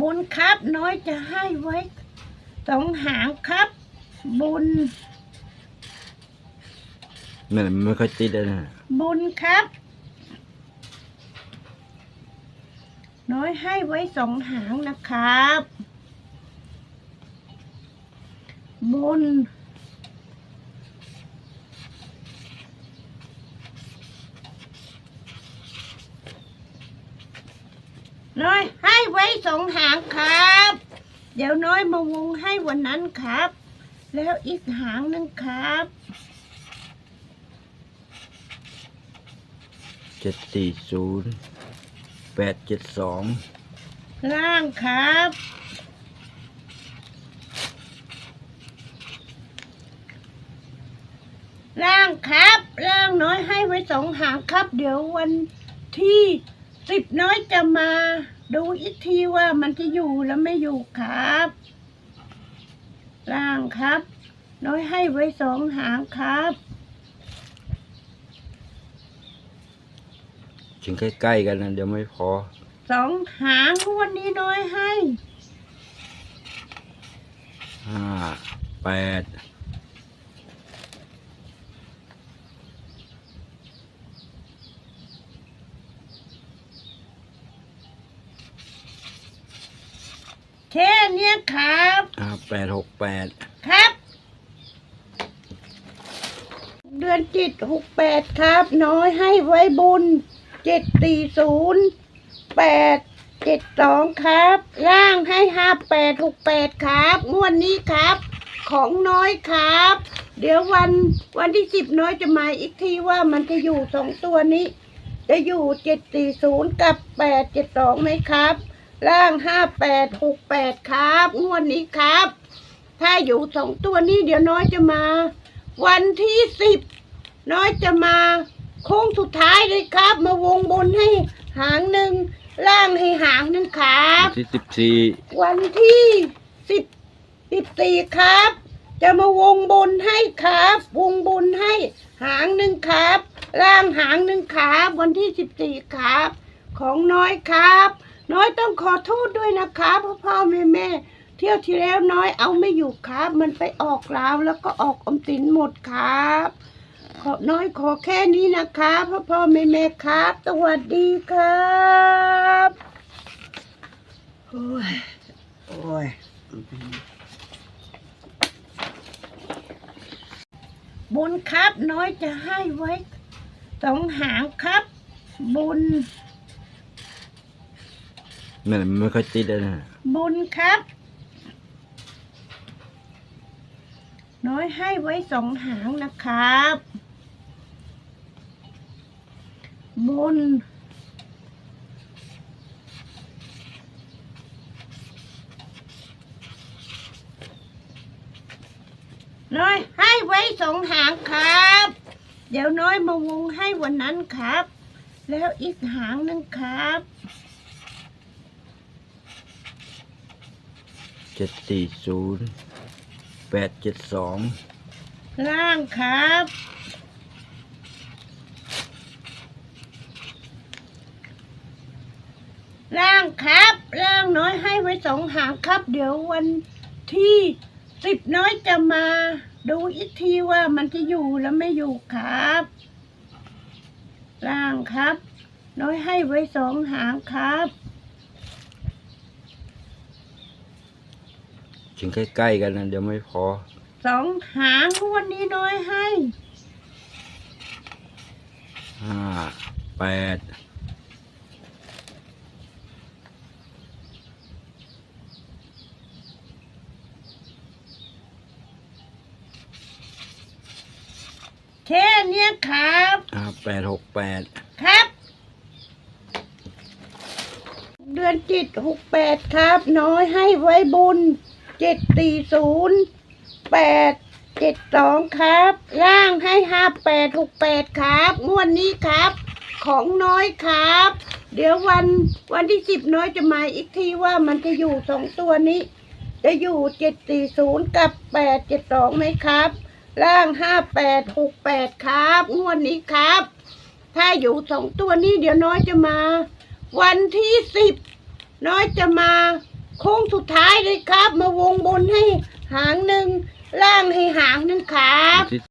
บุญครับน้อยจะให้ไว้สองหางครับ บุญนั่นมันไม่ค่อยติดเลยนะบุญครับ น้อยให้ไว้สองหางนะครับ บุญ น้อยให้ไว้สองหางครับ เดี๋ยวน้อยมาวงให้วันนั้นครับ แล้วอีกหางหนึ่งครับเจ็ดสี่ศูนย์แปดเจ็ดสองล่างครับ ล่างครับ ล่างน้อยให้ไว้สองหางครับ เดี๋ยววันที่สิบน้อย จะมาดูอีกทีว่ามันจะอยู่แล้วไม่อยู่ครับ ล่างครับ น้อยให้ไว้สองหางครับถึงใกล้ๆกันนะเดี๋ยวไม่พอ สองหางวันนี้น้อยให้ห้าแปด แค่เนี้ยครับห้าแปดหกแปดครับ เดือนจิตหกแปดครับ น้อยให้ไว้บุญเจ็ดสี่ศูนย์แปดเจ็ดสองครับร่างให้ห้าแปดหกแปดครับงวดนี้ครับ ของน้อยครับ เดี๋ยววันวันที่สิบน้อยจะมาอีกทีว่ามันจะอยู่สองตัวนี้ จะอยู่เจ็ดสี่ศูนย์กับแปดเจ็ดสองไหมครับ ร่างห้าแปดหกแปดครับงวดนี้ครับ ถ้าอยู่สองตัวนี้เดี๋ยวน้อยจะมา วันที่สิบน้อยจะมาโค้งสุดท้ายเลยครับ มาวงบนให้หางหนึ่งล่างให้หางหนึ่งครับ ที่สิบสี่วันที่สิบสิบสี่ครับ จะมาวงบนให้ครับ วงบนให้หางหนึ่งครับ ล่างหางหนึ่งครับ วันที่สิบสี่ครับ ของน้อยครับ น้อยต้องขอโทษด้วยนะครับพ่อพ่อแม่แม่เที่ยวที่แล้วน้อยเอาไม่อยู่ครับ มันไปออกลาวแล้วก็ออกอมสินหมดครับขอน้อยขอแค่นี้นะครับพ่อพ่อแม่แม่ครับสวัสดีครับโอ้ยโอ้ยบุญครับน้อยจะให้ไว้สองหางครับ บุญ นั่ไม่ค่อยติดเลยนะบุญครับ น้อยให้ไว้สองหางนะครับ บุญน้อยให้ไว้สองหางครับ เดี๋ยวน้อยมาวงให้วันนั้นครับ แล้วอีกหางหนึ่งครับ เจ็ดสี่ศูนย์แปดเจ็ดสองล่างครับ ล่างครับ ล่างน้อยให้ไว้สองหางครับ เดี๋ยววันที่สิบน้อยจะมาดูอีกทีว่ามันจะอยู่แล้วไม่อยู่ครับ ล่างครับ น้อยให้ไว้สองหางครับ ถึงใกล้ๆกันนะเดี๋ยวไม่พอ สองหางวันนี้น้อยให้ห้าแปดแค่เนี้ยครับ ห้าแปดหกแปดครับ เดือนจิตหกแปดครับ น้อยให้ไว้บุญ เจ็ดสี่ศูนย์แปดเจ็ดสองครับ ร่างให้ห้าแปดหกแปดครับงวดนนี้ครับ ของน้อยครับ เดี๋ยววันวันที่สิบน้อยจะมาอีกทีว่ามันจะอยู่สองตัวนี้ จะอยู่เจ็ดสี่ศูนย์กับแปดเจ็ดสองไหมครับ ร่างห้าแปดหกแปดครับงวดนี้ครับ ถ้าอยู่สองตัวนี้เดี๋ยวน้อยจะมา วันที่สิบน้อยจะมา โค้งสุดท้ายเลยครับ มาวงบนให้หางหนึ่งล่างให้หางหนึ่งครับ